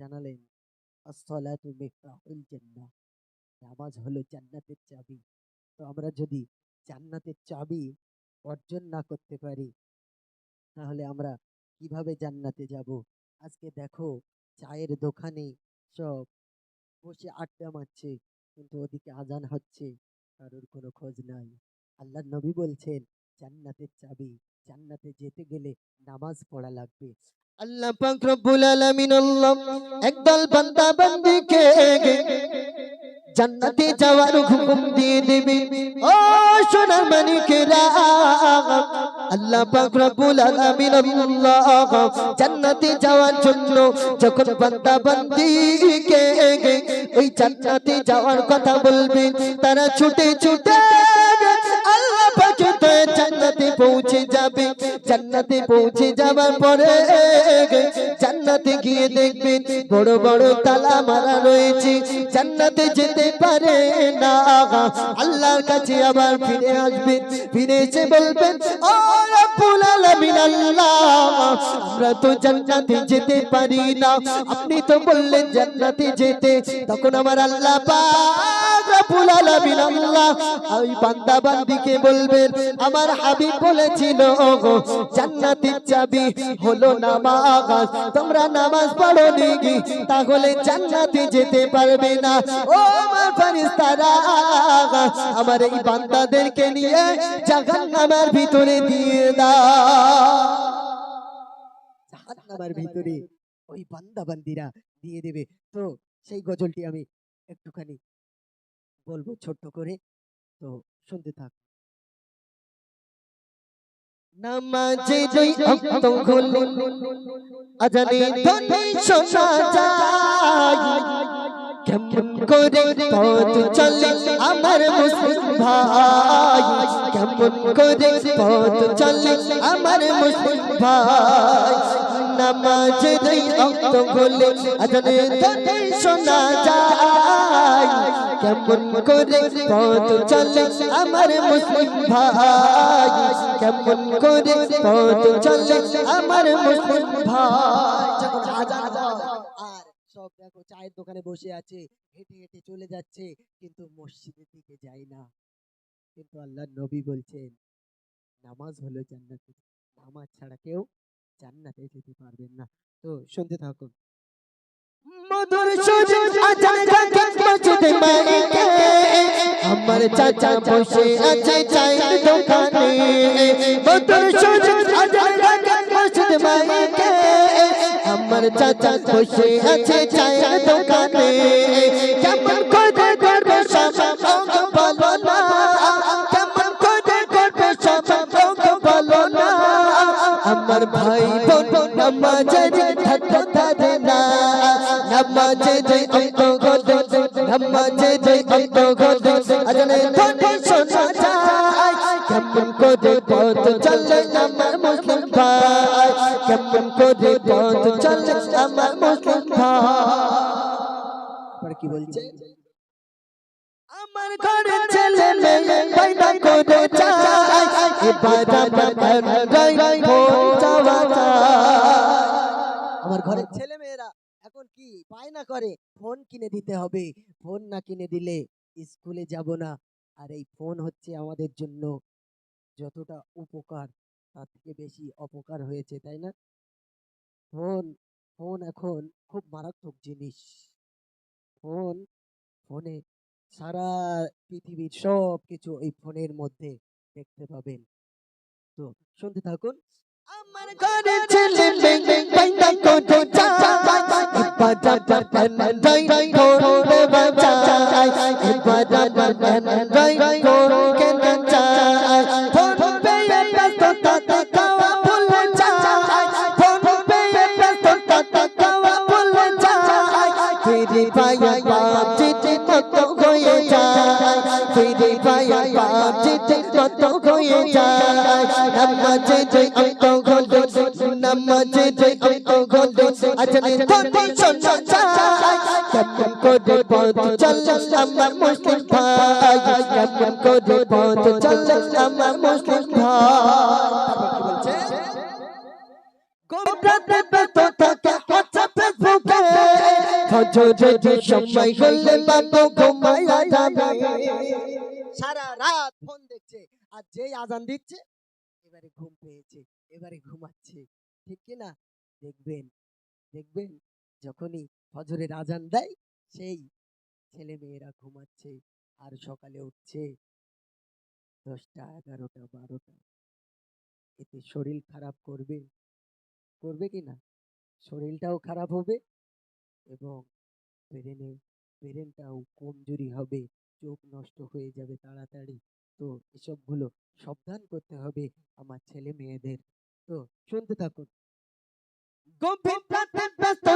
জানালেন নামাজ হলো জান্নাতের চাবি। তো আমরা যদি জান্নাতের চাবি অর্জন না করতে পারি, তাহলে আমরা কীভাবে জান্নাতে যাব? আজকে দেখো, চায়ের দোকানে সব বসে আড্ডা মারছে, কিন্তু ওদিকে আজান হচ্ছে, কারোর কোনো খোঁজ নাই। আল্লাহ নবী বলছেন, জান্নাতের চাবি, জান্নাতে যেতে গেলে নামাজ পড়া লাগবে। আল্লাহ পাক রব্বুল আলামিন আল্লাহ একদল বান্দা বান্দিকে জান্নাতে যাওয়ার হুকুম দিয়ে দেবে। ও সোনার মানিকেরা আল্লাহ পাক রব্বুল আলামিন আল্লাহ জান্নাতে যাওয়ার জন্য যখন বান্দা বান্দিকে ওই জান্নাতে যাওয়ার কথা বলবে, তারা ছুটে ছুটে পাকের জান্নাতে পৌঁছে যাবে। জান্নাতে পৌঁছে পরে জান্নাতে গিয়ে বড় বড় তালা মারা রয়েছে। জান্নাতে যেতে পারে না। আল্লাহর কাছে আবার ফিরে আসবেন ফিরে এসে বলবেন ও রব্বুল আলামিন আল্লাহ, আমরা তো জান্নাতে যেতে পারি না। আপনি তো বললেন, জান্নাতে যেতে। তখন আমার আল্লাহ পাক আমার হাবিব বলেছিল, ওগো চাবি হলো নামাজ। তোমরা নামাজ পড়ো নিগি তাহলে জান্নাতে যেতে পারবে না। ও আমার ফেরেশতারা, আমার এই বান্দাদেরকে নিয়ে জাহান্নামের ভিতরে দিয়ে দাও। জাহান্নামের ভিতরে ওই বান্দা বান্দিরা দিয়ে দেবে। তো সেই গজলটি আমি একটুখানি বলব ছোট্ট করে। তো শুনতে থাক। নামাজে দুই অক্ত হলো আজানে ধ্বনি শোনা যায়। কেমন করে পথ চলে আমার মুসলিম ভাই? কেমন করে পথ চলে আমার মুসলিম ভাই? নামাজে দুই আজানে ধ্বনি শোনা যায়, কেমন করে পথ চলে আমার মুসলিম ভাই? কেমন করে পথ চলে আমার মুসলিম ভাই? সব দেখো, চায়ের দোকানে বসে আছে, হেঁটে হেঁটে চলে যাচ্ছে, কিন্তু মসজিদের দিকে যায় না। কিন্তু আল্লাহ নবী বলছেন, নামাজ হলো জান্নাতে নামাজ ছাড়া কেউ জান্নাতে যেতে পারবেন না তো শুনতে থাকুন মধুর সুর আজান থাকে মসজিদে মাইকে আমার চাচা বসে আছে চায়ের দোকানে মধুর সুর আজান থাকে মসজিদে মাইকে আমার চাচা বসে আছে চায়ের দোকানে নামাজের ধারে না নামাজে যে অন্ত গদে নামাজে যে অন্ত গদে আজনে ধনে শোনা যায় কেমন করে পথ চলে আমার মুসলিম ভাই কেমন করে পথ চলে আমার মুসলিম ভাই কি বলছে আমার ঘরে ছেলে মেয়ে বাইনা করে চায় এবার আমার রাই চাওয়া আমার ঘরের ছেলে মেয়েরা এখন কি বায়না করে? ফোন কিনে দিতে হবে। ফোন না কিনে দিলে স্কুলে যাব না। আর এই ফোন হচ্ছে আমাদের জন্য যতটা উপকার, তার থেকে বেশি অপকার হয়েছে, তাই না? ফোন ফোন এখন খুব মারাত্মক জিনিস। ফোন, ফোনে সারা পৃথিবীর সব কিছু এই ফোনের মধ্যে দেখতে পাবেন তো শুনতে থাকুন আমার নামাজে যে অন্ত গলে নামাজে যে অন্ত গলে আজনে ধনে শোনা যায় কেমন করে পথ চলে আমার মুসলিম ভাই কেমন করে পথ চলে আমার মুসলিম ভাই। গোবরাতে ব্যস্ত থাকে হোয়াটসঅ্যাপ ফেসবুকে ফজরের সময় হলে বাবু ঘুমায়া যাবে। সারা রাত ফোন দেখছে আর যেই আজান দিচ্ছে এবারে ঘুম পেয়েছে, এবারে ঘুমাচ্ছে। ঠিক কি না? দেখবেন দেখবেন যখনই ফজরের আজান দেয়, সেই ছেলে মেয়েরা ঘুমাচ্ছে আর সকালে উঠছে দশটা, এগারোটা, বারোটা। এতে শরীর খারাপ করবে। করবে কি না? শরীরটাও খারাপ হবে এবং ব্রেনে ব্রেনটাও কমজোরি হবে, চোখ নষ্ট হয়ে যাবে তাড়াতাড়ি। তো এসবগুলো সাবধান করতে হবে আমার ছেলে মেয়েদের। তো শুনতে থাকুন। রাতে ব্যস্ত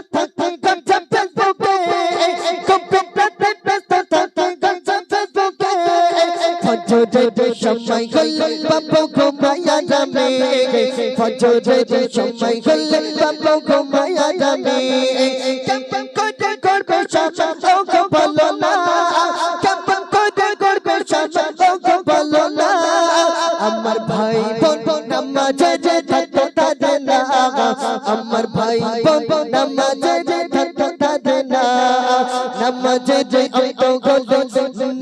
বলো না।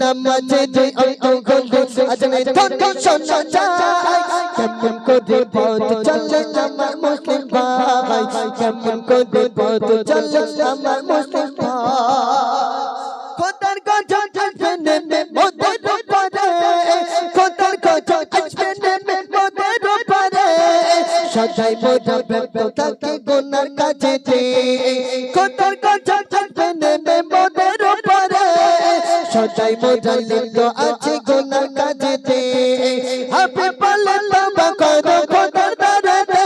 নামাজে যে অন্ত গল আজনে ধন্য শোনা যায় কেমন করে পথ চলে আমার মুসলিম ভাই কেমন করে পথ চলে সদাই মোরা কাজেতে খোদার গজল সদাই মোরা লিপ্ত আছে গুনার কাজেতে। আপনি বলে বাবা করো খোদার দাঁড়াতে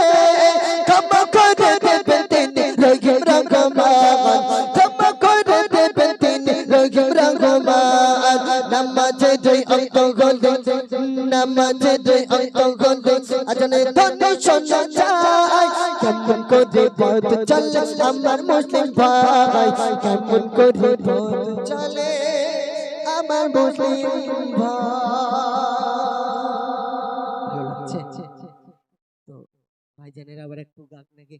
ক্ষমা করে দেবেন তিনি রহিম রহমান। ক্ষমা করে দেবেন তিনি রহিম রহমান। নামাজে জয় অন্ত গল, নামাজে জয় অন্ত গল। আজনে ধন্য শোনা যায়। কেমন করে পথ চলে আমার মুসলিম ভাই? কেমন করে পথ চলে আমার মুসলিম ভাই তো ভাইজানের আবার একটু গান নাকি